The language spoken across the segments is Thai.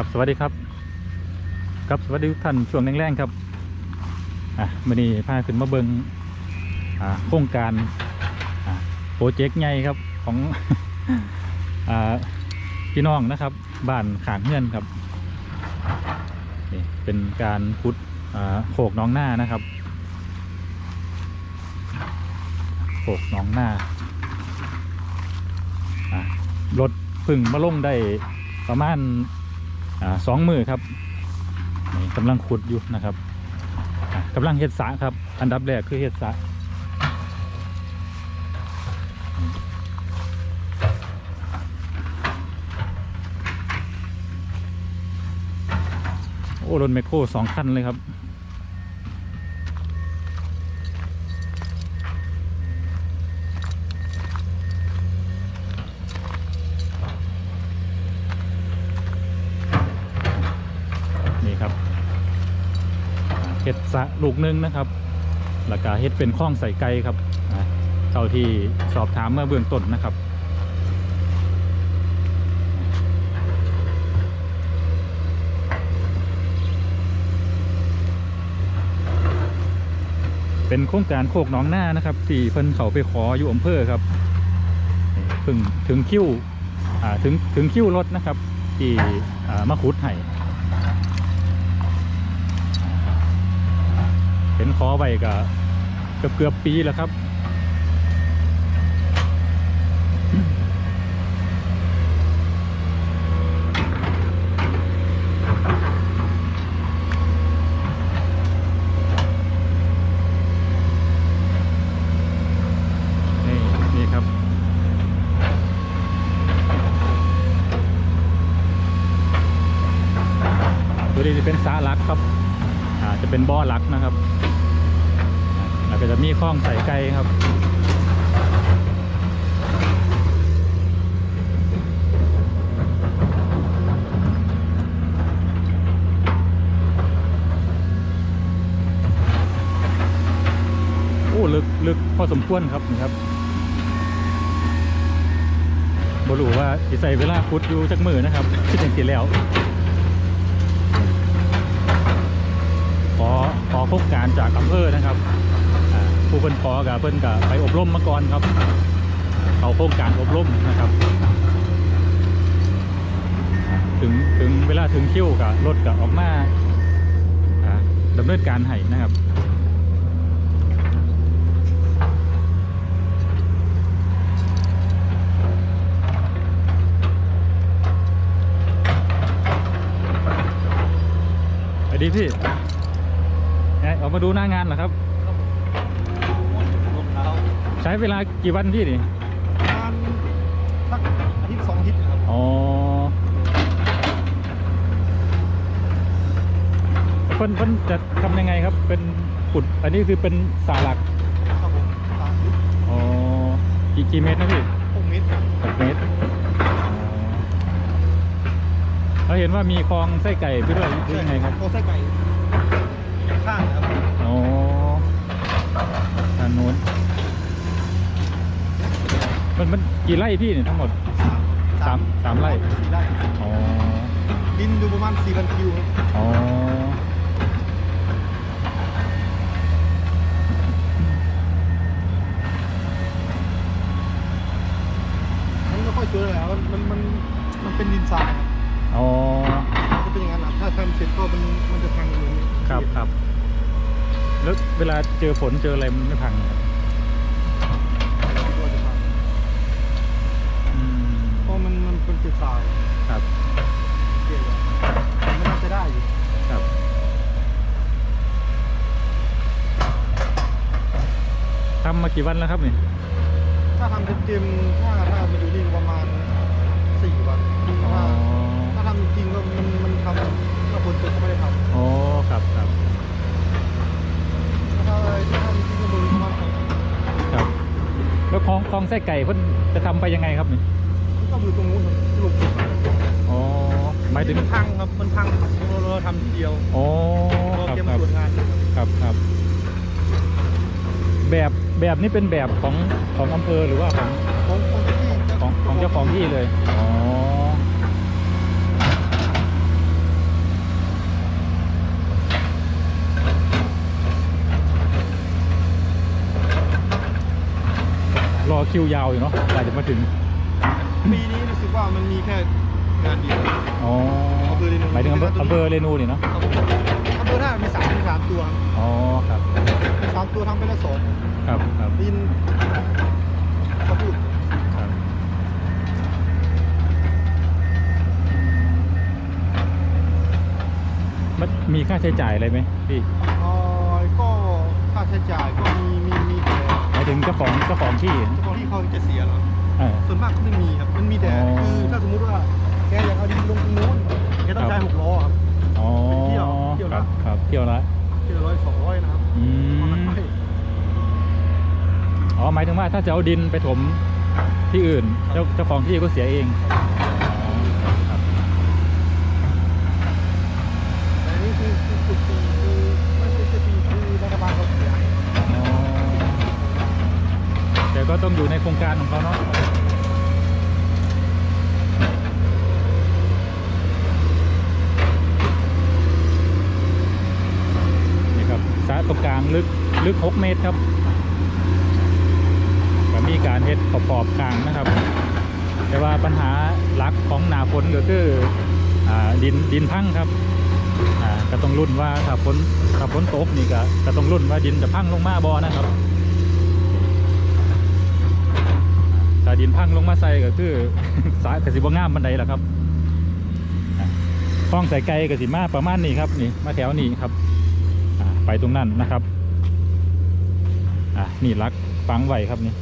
ครับสวัสดีครับ ครับสวัสดีทุกท่านช่วงแรงๆครับอะมื่อนี้พาขึ้นมาเบิงอ่าโครงการอ่าโปรเจกต์ใหญ่ครับของอ่าพี่น้องนะครับบ้านขางเงื่อนครับนี่เป็นการขุดอ่าโขกน้องหน้านะครับโขกน้องหน้าอะรถพึ่งมาลงได้ประมาณ อ่าสองมือครับนี่กำลังขุดอยู่นะครับอะกำลังเฮ็ดสะครับ อันดับแรกคือเฮ็ดสะโอ้รถแมคโครสองคันเลยครับ นี่ครับ เห็ดสะลูกหนึงนะครับแล้วก็เห็ดเป็นข้องใส่ไก่ครับเท่าที่สอบถามเมื่อเบื้องต้นนะครับเป็นโครงการโคกหนองหน้านะครับที่เพิ่นเขาไปขออยู่อำเภอครับนี่เพิ่งถึงคิ้วถึงถึงคิ้วรถนะครับ ที่มาขุดให้ เห็นขอไว้ก็เกือบเกือบปีแล้วครับนี่นี่ครับตัวนี้จะเป็นสาลักครับอาจจะเป็นบ่อหลักนะครับ แล้วก็จะมีคล้องใส่ไก่ครับโอ้ลึกลึกพอสมควรครับนี่ครับบรู้ว่าสิใส่เวลาคุดอยู่จักมือนะครับที่จังสิแล้ว ขอขอโครงการจากอำเภอนะครับ ผู้เพิ่นขอกับเพิ่นกับไปอบรมมาก่อนครับ เขาโครงการอบรมนะครับ ถึงถึงเวลาถึงคิวกับรถกับออกมาอ่าดำเนินการให้นะครับสวัสดีพี่ เอ้ยอกมาดูหน้างานเหรอครับ ช้เวลากี่วันพี่นี่ประมาณสักอาทิตย์สองอาทิตย์ครับอ๋อเพิ่นเพิ่นจะทำยังไงครับ เป็นขุด อันนี้คือเป็นสาหลักครับผมสามอาทิตย์อ๋อกี่กี่เมตรนะพี่หกเมตรครับหกเมตรอ๋อเราเห็นว่ามีคลองไส้ไก่ไปด้วยหรือยังไงครับโคไส้ไก่ข้างครับ อ๋อทางโน้น มันมันกี่ไร่พี่เนี่ยทั้งหมดสามสามไร่สี่ไร่อ๋อดินอยู่ประมาณสี่พันคิวครับอ๋อมันไม่ค่อยสวยเลยครับมันมันมันเป็นดินทรายครับอ๋อมันจะเป็นอย่างนั้นนะถ้าทำเสร็จก็มันมันจะพังเหมือนครับครับแล้วเวลาเจอฝนเจออะไรมันไม่พังครับ ตัวจะพัง อืม เพราะ มันมันเป็นดินทรายครับเกลี่ยมันน่าจะได้อยู่ครับทำมากี่วันแล้วครับนี่ถ้าทำเต็มๆถ้าถ้ามาอยู่นี่ประมาณสี่วันอ๋อถ้าถ้าทำจริงๆก็มันมันทำถ้าฝนตกก็ไม่ได้ทำอ๋อครับครับถ้าอะไรที่ทำจริงก็มือประมาณสองครับแล้วคลองคลองไส้ไก่เพิ่นจะทำไปยังไงครับนี่ ก็อยู่ตรงนู้นครัสรุปอ๋อหมายถึงมันพังครับมันพังเราเราทำทีเดียวอ๋อเราเตรียมคมวจงานครับครับ แบบแบบนี้เป็นแบบของของอำเภอหรือว่าของ ของเจ้าของของเจ้าของที่เลย อ๋อ รอคิวยาวอยู่เนาะกว่าจะมาถึง ปีนี้รู้สึกว่ามันมีแค่งานเดียว อ๋ออำเภอเรนู หมายถึงอำเภออำเภอเรนูนี่เนาะ ครับผมอำเภอท่ามีสามมีสามตัวครับอ๋อ ครับ มีสามตัวทำไปแล้วสองครับครับดินเขาพูดครับมันมีค่าใช้จ่ายอะไรไหมพี่เอ่อก็ค่าใช้จ่ายก็มีมีมีแต่หมายถึงเจ้าของเจ้าของที่เจ้าของที่เขาจะเสียแล้ว เออ ส่วนมากก็ไม่มีครับ มันมีแต่อ๋อ คือถ้าสมมุติว่าแกอยากเอาดินลงตรงนู้นแกต้องใช้ครับหกล้อครับ อ๋อเที่ยวเที่ยวคละ รับครับเที่ยวละที่ละร้อยสองร้อยนะครับอืประมาณมไปอ๋อหมายถึงว่าถ้าจะเอาดินไปถมที่อื่นเจ้าเจ้าของที่ก็เสียเอง็ต้องอยู่ในโครงการของเขาเนาะนี่ครับสระตรงกลางลึกลึก 6 เมตรครับก็มีการเฮ็ดขอบขอบๆกลางนะครับ แต่ว่าปัญหาหลักของหนาฝนก็คืออดินดินพังครับก็ต้องรุ่นว่าถ้าฝนถ้าฝนตกนี่ก็ก็ต้องรุ่นว่าดินจะพังลงมาบ่นะครับถ้า ดินพังลงมาใส่ก็คือสายกสิบ่งามบันไดแหละครับอ่าคลองใส่ไก่กสิมาประมาณนี้ครับนี่มาแถวนี้ครับไปตรงนั้นนะครับอ่านี่ลักฟังไหวครับนี่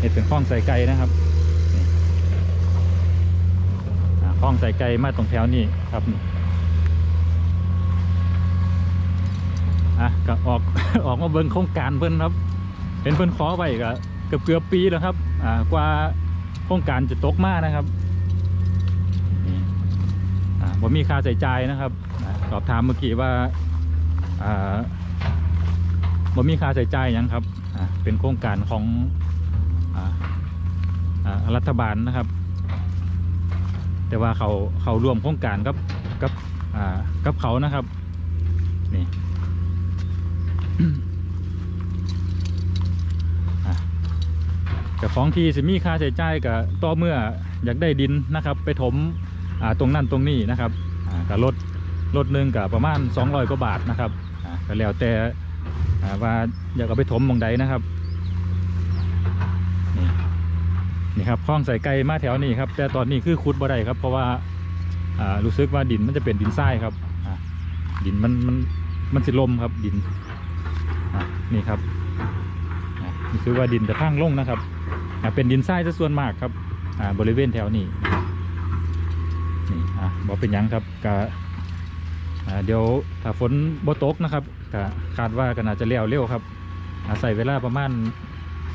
เห็ดเป็นคลองใส่ไก่นะครับอ่าคลองใส่ไก่มาตรงแถวนี้ครับนี่อะก็ออกออกมาเบิ่งโครงการเพิ่นครับ เป็นเพิ่นขอไว้ก็เกือบเกือบปีแล้วครับ กว่าโครงการจะตกมากนะครับผมมีค่าใส่ใจายนะครับสอบถามเมื่อกี้ว่าผมมีค่าใส่ใจายหยังครับเป็นโครงการของออรัฐบาลนะครับ แต่ว่าเขาเขาร่วมโครงการกับกับกับเขานะครับนี่ อะ กับของทีสิมีค่าใช้จ่ายกับต่อเมื่ออยากได้ดินนะครับ ไปถมตรงนั้นตรงนี้นะครับกับรถรถหนึ่งกับประมาณ 200กว่าบาทนะครับก็แล้วแต่ว่าอยากเอาไปถมมองใดนะครับนี่นี่ครับคลองใส่ไก่มาแถวนี้ครับแต่ตอนนี้คือขุดบ่ได้ครับ เพราะว่ารู้สึกว่าดินมันจะเป็นดินทรายครับดินมันมันมันสิลมครับดินนี่ครับรู้สึกว่าดินจะพังลงนะครับ เป็นดินทรายซะส่วนมากครับบริเวณแถวนี้นี่อ่าบอกเป็นยังครับกะเดี๋ยวถ้าฝนบ่ตกนะครับก็คาดว่าก็น่าจะเลี้ยวเร็วครับอาศัยเวลาประมาณ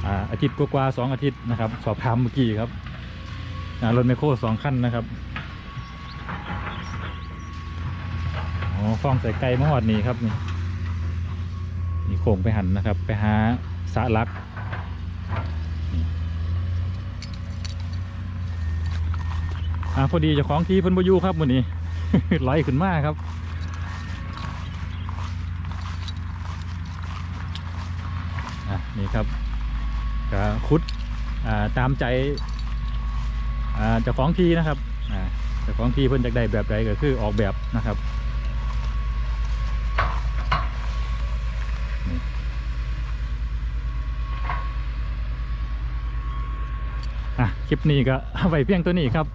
อาอาทิตย์กว่าๆสองอาทิตย์นะครับ สอบถามเมื่อกี้ครับรถไมโครสองคันนะครับอ๋อฟองใส่ไก่มะฮอดนี่ครับนี่นี่โค้งไปหันนะครับ ไปหาสะลัก อ่าพอดีจ้าของที่เพิ่นบอยู่ครับวันนี้ไหลขึ้นมากครับอะนี่ครับก็คุดอ่าตามใจอ่าเจ้าของที่นะครับอ่าเจ้าของที่เพิ่นจากได้แบบใดก็คือออกแบบนะครับอะคลิปนี้ก็ไว้เพียงตัวนี้ครับ